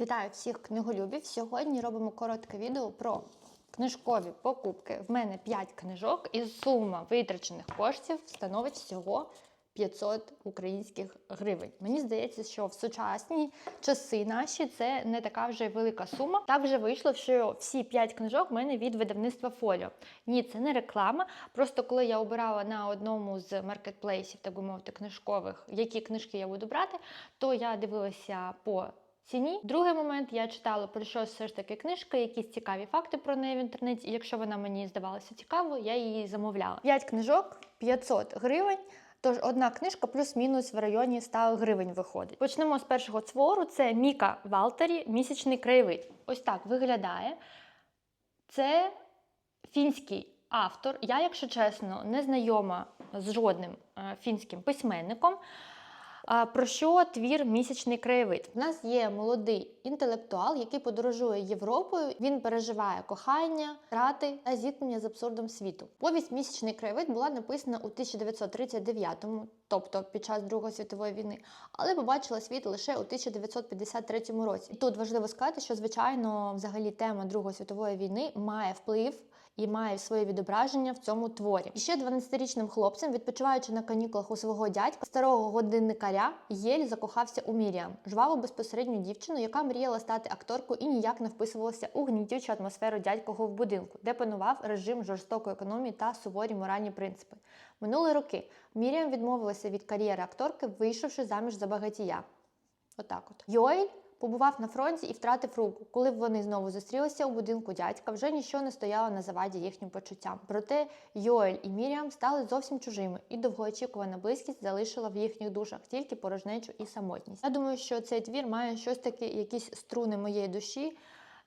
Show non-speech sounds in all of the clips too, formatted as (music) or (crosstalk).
Вітаю всіх книголюбів! Сьогодні робимо коротке відео про книжкові покупки. В мене 5 книжок, і сума витрачених коштів становить всього 500 українських гривень. Мені здається, що в сучасні часи наші це не така вже велика сума. Так вже вийшло, що всі 5 книжок в мене від видавництва Фоліо. Ні, це не реклама. Просто коли я обирала на одному з маркетплейсів, так би мовити, книжкових, які книжки я буду брати, то я дивилася по ціні. Другий момент я читала про що все ж таки книжка, якісь цікаві факти про неї в інтернеті. І якщо вона мені здавалася цікавою, я її замовляла. П'ять книжок 500 гривень. Тож одна книжка плюс-мінус в районі 100 гривень виходить. Почнемо з першого твору. Це Міка Валтері Місячний краєвид. Ось так виглядає. Це фінський автор. Я, якщо чесно, не знайома з жодним е, фінським письменником. А, Про що твір місячний краєвид? У нас є молодий інтелектуал, який подорожує Європою. Він переживає кохання, втрати та зіткнення з абсурдом світу. Повість місячний краєвид була написана у 1939-му, тобто під час Другої світової війни, але побачила світ лише у 1953 році. І тут важливо сказати, що звичайно, взагалі, тема Другої світової війни має вплив і має своє відображення в цьому творі. І ще 12-річним хлопцем, відпочиваючи на канікулах у свого дядька, старого годинникаря, Єль закохався у Міріам, жваву безпосередню дівчину, яка мріяла стати акторкою і ніяк не вписувалася у гнітючу атмосферу дядького в будинку, де панував режим жорстокої економії та суворі моральні принципи. Минули роки Міріам відмовилася від кар'єри акторки, вийшовши заміж за багатія. Отак от. Йоель побував на фронті і втратив руку. Коли вони знову зустрілися у будинку дядька, вже нічого не стояло на заваді їхнім почуттям. Проте Йоель і Міріам стали зовсім чужими, і довгоочікувана близькість залишила в їхніх душах тільки порожнечу і самотність. Я думаю, що цей твір має щось таке, якісь струни моєї душі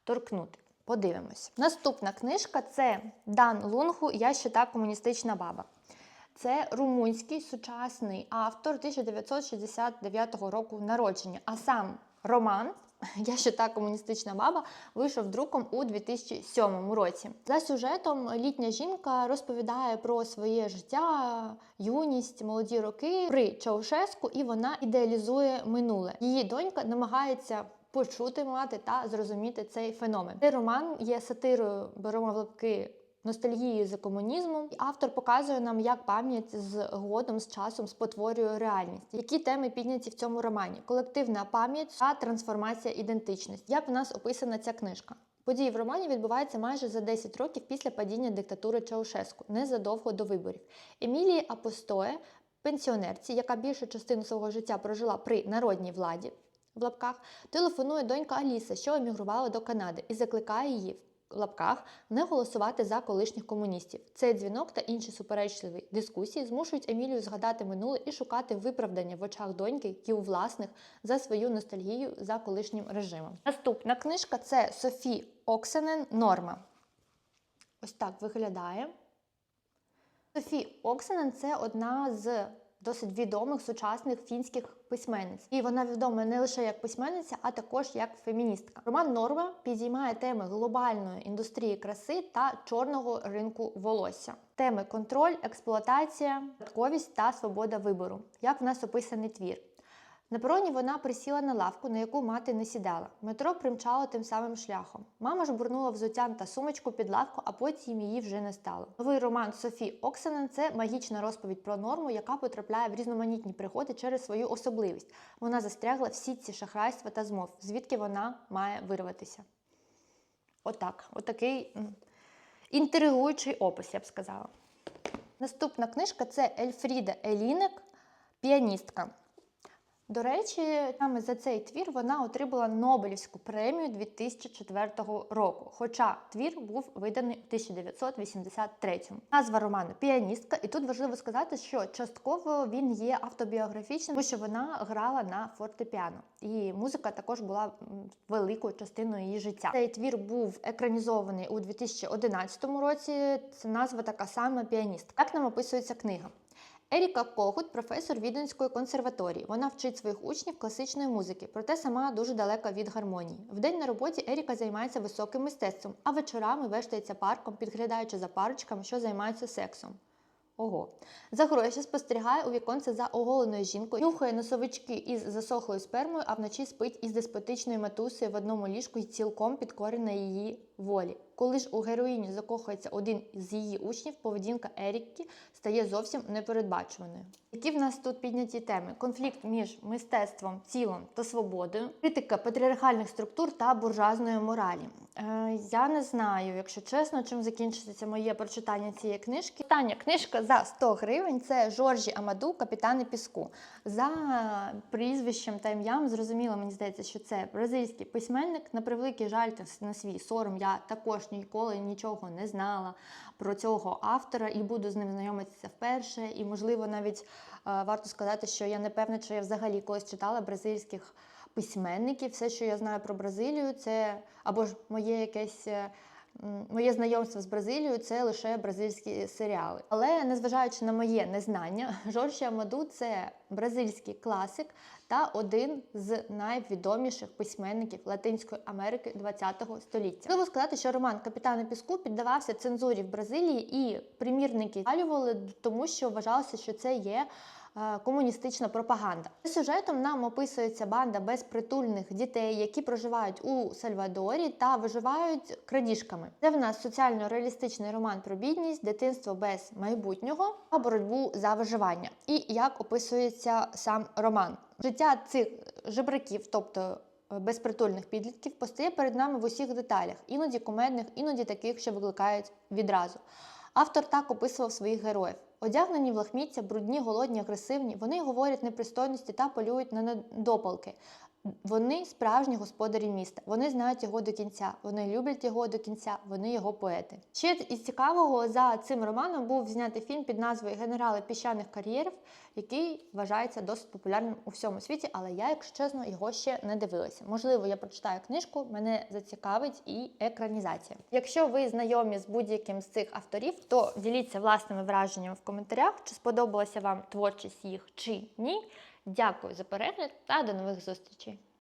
торкнути. Подивимось. Наступна книжка це Дан Лунгу Я ще та комуністична баба. Це румунський сучасний автор 1969 року народження. А сам роман (laughs) Я ще та комуністична баба вийшов друком у 2007 році. За сюжетом літня жінка розповідає про своє життя, юність, молоді роки при Чаушеску, і вона ідеалізує минуле. Її донька намагається. Почути мати та зрозуміти цей феномен. Цей роман є сатирою, беремо в лапки ностальгією за комунізмом. Автор показує нам, як пам'ять з годом, з часом спотворює реальність. Які теми підняті в цьому романі? Колективна пам'ять та трансформація ідентичності. Як в нас описана ця книжка? Події в романі відбуваються майже за 10 років після падіння диктатури Чаушеску, незадовго до виборів. Емілії Апостое, пенсіонерці, яка більшу частину свого життя прожила при народній владі. В лапках телефонує донька Аліса, що емігрувала до Канади, і закликає її лапках не голосувати за колишніх комуністів. Цей дзвінок та інші суперечливі дискусії змушують Емілію згадати минуле і шукати виправдання в очах доньки і у власних за свою ностальгію за колишнім режимом. Наступна книжка це Софі Оксенен Норма. Ось так виглядає. Софі Оксенен це одна з досить відомих сучасних фінських письменниць. І вона відома не лише як письменниця, а також як феміністка. Роман Норма підіймає теми глобальної індустрії краси та чорного ринку волосся. Теми контроль, експлуатація, випадковість та свобода вибору. Як в нас описаний твір. На пероні вона присіла на лавку, на яку мати не сідала. Метро примчало тим самим шляхом. Мама ж бурнула взуття та сумочку під лавку, а потім її вже не стало. Новий роман Софі Оксенен це магічна розповідь про норму, яка потрапляє в різноманітні пригоди через свою особливість. Вона застрягла в сітці шахрайства та змов, звідки вона має вирватися. Отак, отакий інтригуючий опис, я б сказала. Наступна книжка це Ельфріда Елінек, піаністка. До речі, саме за цей твір вона отримала Нобелівську премію 2004 року, хоча твір був виданий у 1983-му. Назва роману Піаністка, і тут важливо сказати, що частково він є автобіографічним, тому що вона грала на фортепіано. І музика також була великою частиною її життя. Цей твір був екранізований у 2011 році. Це назва така сама піаністка. Як нам описується книга? Еріка Когут, професор Віденської консерваторії. Вона вчить своїх учнів класичної музики, проте сама дуже далека від гармонії. Вдень на роботі Еріка займається високим мистецтвом, а вечорами вештається парком, підглядаючи за парочками, що займаються сексом. Ого. За гроші спостерігає у віконце за оголеною жінкою, нюхає носовички із засохлою спермою, а вночі спить із деспотичною матусею в одному ліжку і цілком підкорена її волі. Коли ж у героїню закохується один з її учнів, поведінка Еріки стає зовсім непередбачуваною. Які в нас тут підняті теми? Конфлікт між мистецтвом, тілом та свободою, критика патріархальних структур та буржуазної моралі. Е, я не знаю, якщо чесно, чим закінчиться моє прочитання цієї книжки. Остання книжка за 100 гривень це Жоржі Амаду, Капітани Піску. За прізвищем та ім'ям зрозуміло, мені здається, що це бразильський письменник. На превеликий жаль на свій сором я також ніколи нічого не знала про цього автора і буду з ним знайомитися вперше. І, можливо, навіть е, варто сказати, що я не певна, чи я взагалі колись читала бразильських письменників. Все, що я знаю про Бразилію, це або ж моє якесь. Моє знайомство з Бразилією це лише бразильські серіали. Але незважаючи на моє незнання, (laughs) Жоржі Амаду це бразильський класик та один з найвідоміших письменників Латинської Америки ХХ століття. Можливо сказати, що роман Капітани Піску піддавався цензурі в Бразилії, і примірники спалювали, тому що вважалося, що це є комуністична пропаганда. Сюжетом нам описується банда безпритульних дітей, які проживають у Сальвадорі та виживають крадіжками. Це в нас соціально-реалістичний роман про бідність, дитинство без майбутнього та боротьбу за виживання. І як описується сам роман. Життя цих жебраків, тобто е, безпритульних підлітків, постає перед нами в усіх деталях, іноді кумедних, іноді таких, що викликають відразу. Автор так описував своїх героїв. Одягнені в лахміття, брудні, голодні, агресивні, вони говорять непристойності та полюють на недопалки. Вони справжні господарі міста. Вони знають його до кінця. Вони люблять його до кінця. Вони його поети. Ще із цікавого за цим романом був знятий фільм під назвою Генерали піщаних кар'єрів, який вважається досить популярним у всьому світі. Але я, якщо чесно, його ще не дивилася. Можливо, я прочитаю книжку, мене зацікавить і екранізація. Якщо ви знайомі з будь-яким з цих авторів, то діліться власними враженнями в коментарях, чи сподобалася вам творчість їх чи ні. Дякую за перегляд та до нових зустрічей!